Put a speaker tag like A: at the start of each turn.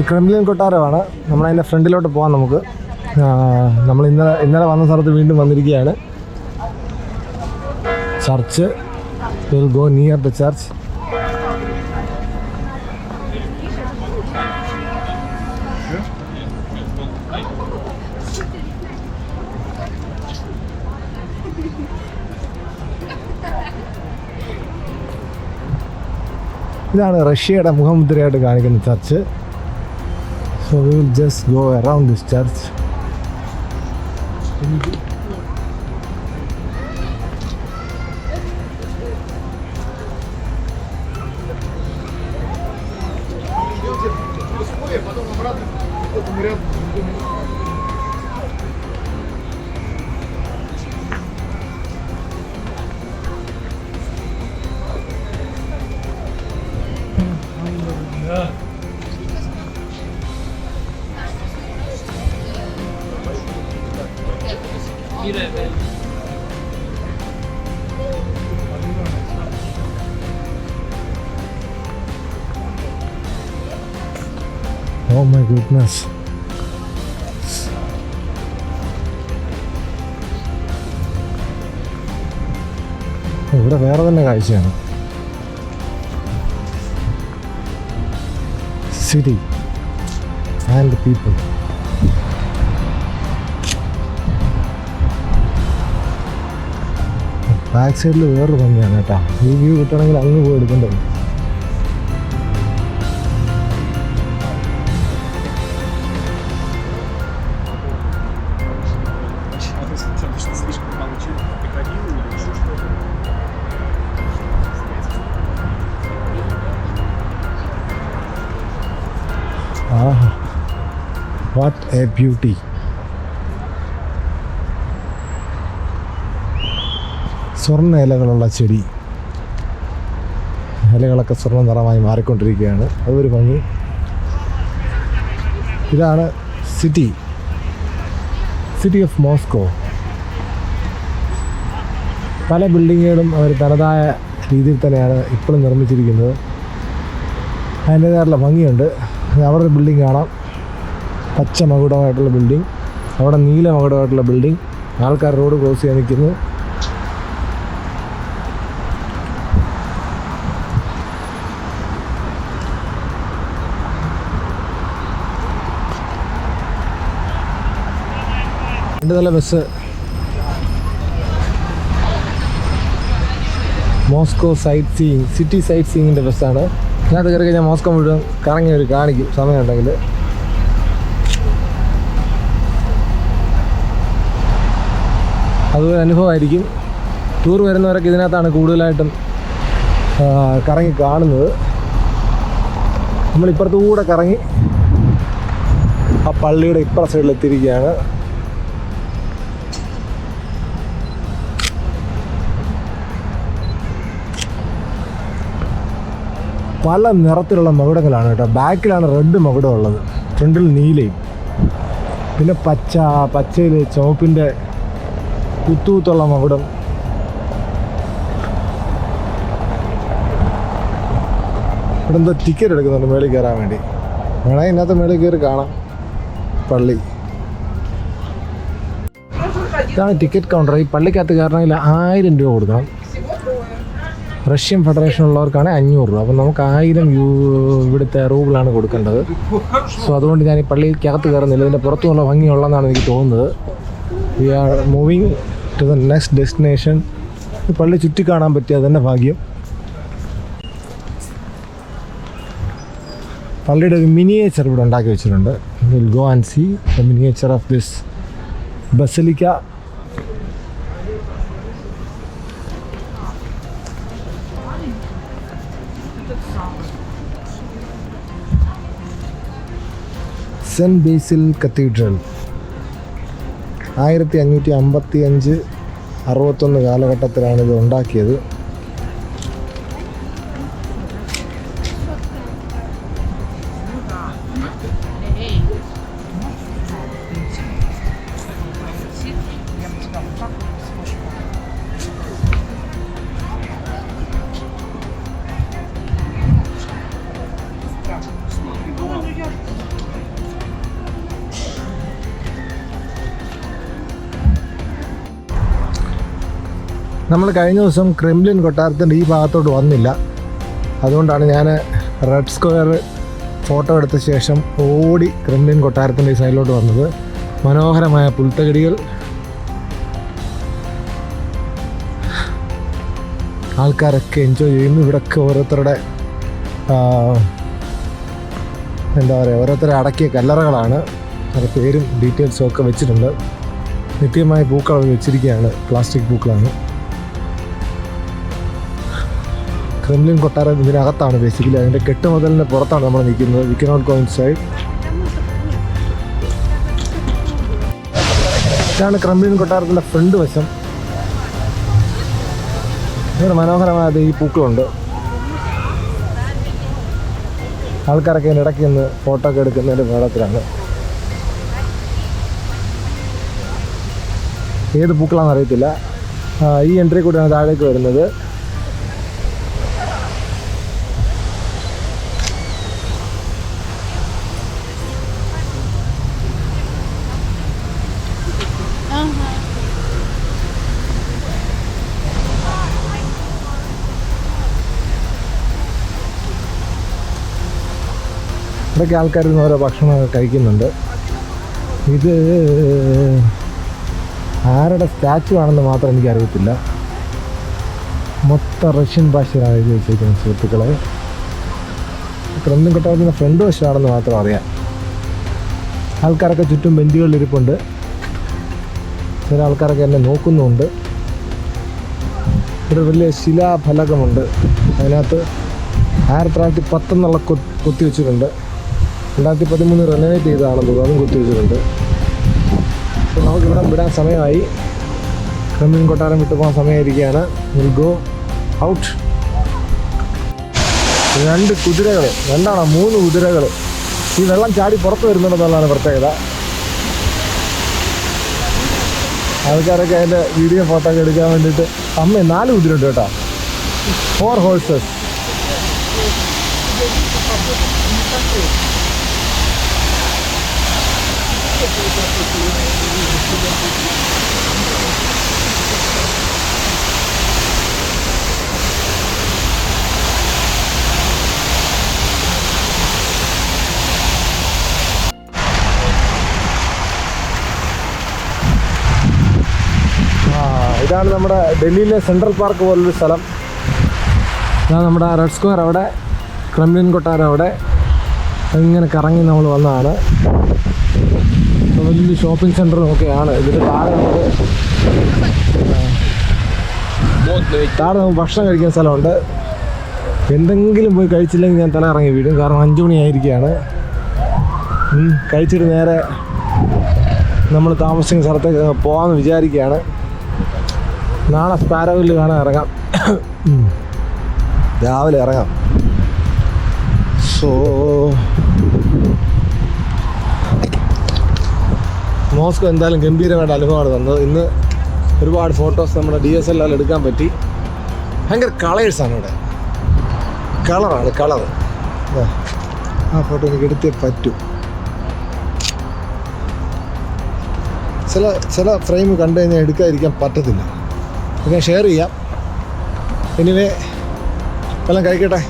A: Kremlin കൊട്ടാരമാണ്. നമ്മളതിന്റെ ഫ്രണ്ടിലോട്ട് പോകാം നമുക്ക്. നമ്മൾ ഇന്നലെ ഇന്നലെ വന്ന സ്ഥലത്ത് വീണ്ടും വന്നിരിക്കുകയാണ്. Church will go near the church ഇതാണ് റഷ്യയുടെ മുഖമുദ്രയായിട്ട് കാണിക്കുന്ന church So we will just go around this church. Oh my goodness. ഇവിടെ വേറെ തന്നെ കാഴ്ചയാണ്. സിറ്റി ആൻഡ് പീപ്പിൾ ബാക്ക് സൈഡിൽ വേറൊരു ഭംഗിയാണ് കേട്ടോ. ഈ വ്യൂ കിട്ടണമെങ്കിൽ അങ്ങ് പോയി എടുക്കേണ്ടത് വാട്ട് എ ബ്യൂട്ടി സ്വർണ ഇലകളുള്ള ചെടി. ഇലകളൊക്കെ സ്വർണ നിറമായി മാറിക്കൊണ്ടിരിക്കുകയാണ്. അതൊരു ഭംഗി. ഇതാണ് സിറ്റി. City of Moscow. പല ബിൽഡിങ്ങുകളും അവർ തനതായ രീതിയിൽ തന്നെയാണ് ഇപ്പോഴും നിർമ്മിച്ചിരിക്കുന്നത്. അതിന്റേതായിട്ടുള്ള ഭംഗിയുണ്ട്. അവിടെ ഒരു ബിൽഡിംഗ് കാണാം. പച്ച മകുടമായിട്ടുള്ള ബിൽഡിംഗ്. അവിടെ നീല മകുടമായിട്ടുള്ള ബിൽഡിംഗ്. ആൾക്കാർ റോഡ് ക്രോസ് ചെയ്യാൻ നിൽക്കുന്നു. രണ്ട് നില bus Moscow sightseeing city സൈറ്റ് സീയിങ്ങിന്റെ ബസ്സാണ് ഇതിനകത്ത് കയറി കഴിഞ്ഞാൽ മോസ്കോ മുഴുവൻ കറങ്ങി ഒരു കാണിക്കും. സമയമുണ്ടെങ്കിൽ അതൊരു അനുഭവമായിരിക്കും. ടൂർ വരുന്നവരൊക്കെ ഇതിനകത്താണ് കൂടുതലായിട്ടും കറങ്ങി കാണുന്നത്. നമ്മളിപ്പുറത്തു കൂടെ കറങ്ങി ആ പള്ളിയുടെ ഇപ്പുറ സൈഡിൽ എത്തിയിരിക്കുകയാണ്. പല നിറത്തിലുള്ള മകുടങ്ങളാണ് കേട്ടോ. ബാക്കിലാണ് റെഡ് മകുടം ഉള്ളത്. ഫ്രണ്ടിൽ നീലയും. പിന്നെ പച്ച പച്ചയിൽ ചുവപ്പിന്റെ കുത്തുകുത്തുള്ള മകുടം. ഇവിടെ എന്തോ ടിക്കറ്റ് എടുക്കുന്നുണ്ട് മേളിൽ കയറാൻ വേണ്ടി. വേണമെങ്കിൽ ഇതിനകത്ത് മേളിൽ കയറി കാണാം. പള്ളി. ഇതാണ് ടിക്കറ്റ് കൗണ്ടർ ഈ പള്ളിക്കകത്ത് കയറണമെങ്കിൽ ആയിരം രൂപ കൊടുക്കണം. റഷ്യൻ ഫെഡറേഷൻ ഉള്ളവർക്കാണ് അഞ്ഞൂറ് രൂപ. അപ്പം നമുക്ക് ആയിരം യൂ ഇവിടുത്തെ റൂബിളാണ് കൊടുക്കേണ്ടത്. സോ അതുകൊണ്ട് ഞാൻ ഈ പള്ളിക്കകത്ത് കയറുന്നില്ല. ഇതിന്റെ പുറത്തുനിന്നുള്ള ഭംഗിയുള്ളതെന്നാണ് എനിക്ക് തോന്നുന്നത്. We are moving to the next destination ഈ പള്ളി ചുറ്റി കാണാൻ പറ്റിയ തന്നെ ഭാഗ്യം. പള്ളിയുടെ ഒരു മിനിയേച്ചർ ഇവിടെ ഉണ്ടാക്കി വെച്ചിട്ടുണ്ട്. Will go and see the miniature of this basilica saint Basil cathedral. ആയിരത്തി അഞ്ഞൂറ്റി അമ്പത്തി അഞ്ച് അറുപത്തൊന്ന് കാലഘട്ടത്തിലാണ് ഇത് ഉണ്ടാക്കിയത്. നമ്മൾ കഴിഞ്ഞ ദിവസം ക്രെംലിൻ കൊട്ടാരത്തിന്റെ ഈ ഭാഗത്തോട്ട് വന്നില്ല. അതുകൊണ്ടാണ് ഞാൻ റെഡ് സ്ക്വയർ ഫോട്ടോ എടുത്ത ശേഷം ഓടി ക്രെംലിൻ കൊട്ടാരത്തിന്റെ ഈ സൈഡിലോട്ട് വന്നത്. മനോഹരമായ പുൽത്തകടികൾ. ആൾക്കാരൊക്കെ എൻജോയ് ചെയ്യുന്നു. ഇവിടൊക്കെ ഓരോരുത്തരുടെ എന്താ പറയുക ഓരോരുത്തരെ അടക്കിയ കല്ലറകളാണ്. അവരുടെ പേരും ഡീറ്റെയിൽസും ഒക്കെ വെച്ചിട്ടുണ്ട്. നിത്യമായ പൂക്കൾ വെച്ചിരിക്കുകയാണ്. പ്ലാസ്റ്റിക് പൂക്കളാണ്. ക്രെംലിൻ കൊട്ടാരം ഇതിനകത്താണ് ബേസിക്കലി അതിന്റെ കെട്ടുമുതലിന്റെ പുറത്താണ് നമ്മൾ നിൽക്കുന്നത് we cannot go inside ഇതാണ് ക്രംലിൻ കൊട്ടാരത്തിന്റെ ഫ്രണ്ട് വശം. ഇങ്ങനെ മനോഹരമായ ഈ പൂക്കളുണ്ട്. ആൾക്കാരൊക്കെ ഇതിന്റെ ഇടയ്ക്ക് നിന്ന് ഫോട്ടോ ഒക്കെ എടുക്കുന്നതിന്റെ വേളത്തിലാണ്. ഏത് പൂക്കളാണെന്ന് അറിയത്തില്ല. ഈ എൻട്രി കൂടിയാണ് താഴേക്ക് വരുന്നത്. ഇവിടെയൊക്കെ ആൾക്കാർ ഇന്ന് ഓരോ ഭക്ഷണമൊക്കെ കഴിക്കുന്നുണ്ട്. ഇത് ആരുടെ സ്റ്റാച്ചു ആണെന്ന് മാത്രം എനിക്ക് അറിയത്തില്ല മൊത്തം റഷ്യൻ ഭാഷയിലാണ് എഴുതി വെച്ചിരിക്കുന്നത് സുഹൃത്തുക്കളെ. ക്രമം കൊട്ടാരത്തിന്റെ ഫ്രണ്ട് വശമാണെന്ന് മാത്രം അറിയാം. ആൾക്കാരൊക്കെ ചുറ്റും ബെഞ്ചുകളിലിരിപ്പുണ്ട് ചില ആൾക്കാരൊക്കെ എന്നെ നോക്കുന്നുമുണ്ട്. ഇവിടെ വലിയ ശിലാഫലകമുണ്ട്. അതിനകത്ത് ആയിരത്തി തൊള്ളായിരത്തി പത്തെന്നുള്ള കൊത്തി വെച്ചിട്ടുണ്ട്. രണ്ടായിരത്തി പതിമൂന്ന് റെനോവേറ്റ് ചെയ്തതാണെന്ന് അതും കുത്തി വെച്ചിട്ടുണ്ട് അപ്പോൾ നമുക്കിവിടെ വിടാൻ സമയമായി. ക്രമീൻ കൊട്ടാരം വിട്ടു പോകാൻ സമയമായിരിക്കുകയാണ്. വിൽ ഗോ ഔട്ട് രണ്ട് കുതിരകൾ രണ്ടാണോ? മൂന്ന് കുതിരകൾ ഈ വെള്ളം ചാടി പുറത്ത് വരുന്നുണ്ടെന്നുള്ളതാണ് പ്രത്യേകത. ആൾക്കാരൊക്കെ അതിന്റെ വീഡിയോ ഫോട്ടോ ഒക്കെ എടുക്കാൻ വേണ്ടിയിട്ട്. അമ്മ നാല് കുതിരയുണ്ട് കേട്ടോ. ഫോർ ഹോഴ്സസ് ഇതാണ് നമ്മുടെ ഡൽഹിയിലെ സെൻട്രൽ പാർക്ക് പോലൊരു സ്ഥലം. ഇതാണ് നമ്മുടെ റെഡ് സ്ക്വയർ അവിടെ ക്രെംലിൻ കൊട്ടാരം അവിടെ. ഇങ്ങനെ കറങ്ങി നമ്മൾ വന്നതാണ്. വലിയ ഷോപ്പിംഗ് സെന്ററും ഒക്കെയാണ്. ഇതിന്റെ താഴെ നമുക്ക് താഴെ നമുക്ക് ഭക്ഷണം കഴിക്കുന്ന സ്ഥലമുണ്ട്. എന്തെങ്കിലും പോയി കഴിച്ചില്ലെങ്കിൽ ഞാൻ തന്നെ ഇറങ്ങി വീടും കാരണം അഞ്ചു മണിയായിരിക്കുകയാണ്. കഴിച്ചിട്ട് നേരെ നമ്മൾ താമസിക്കുന്ന സ്ഥലത്തേക്ക് പോകാമെന്ന് വിചാരിക്കുകയാണ്. നാളെ സ്പാരോവിൽ കാണാൻ ഇറങ്ങാം. രാവിലെ ഇറങ്ങാം. സോ മോസ്കോ എന്തായാലും ഗംഭീരമായിട്ട് അനുഭവമാണ് തന്നത്. ഇന്ന് ഒരുപാട് ഫോട്ടോസ് നമ്മുടെ ഡി എസ് എൽ ആർ എടുക്കാൻ പറ്റി. ഭയങ്കര കളേഴ്സാണ് ഇവിടെ. കളറാണ് കളർ ആ ഫോട്ടോ എനിക്ക് എടുത്തേ പറ്റൂ. ചില ചില ഫ്രെയിം കണ്ടു കഴിഞ്ഞാൽ എടുക്കാതിരിക്കാൻ പറ്റത്തില്ല. ഞാൻ ഷെയർ ചെയ്യാം. എനിവേ എല്ലാം കഴിക്കട്ടെ?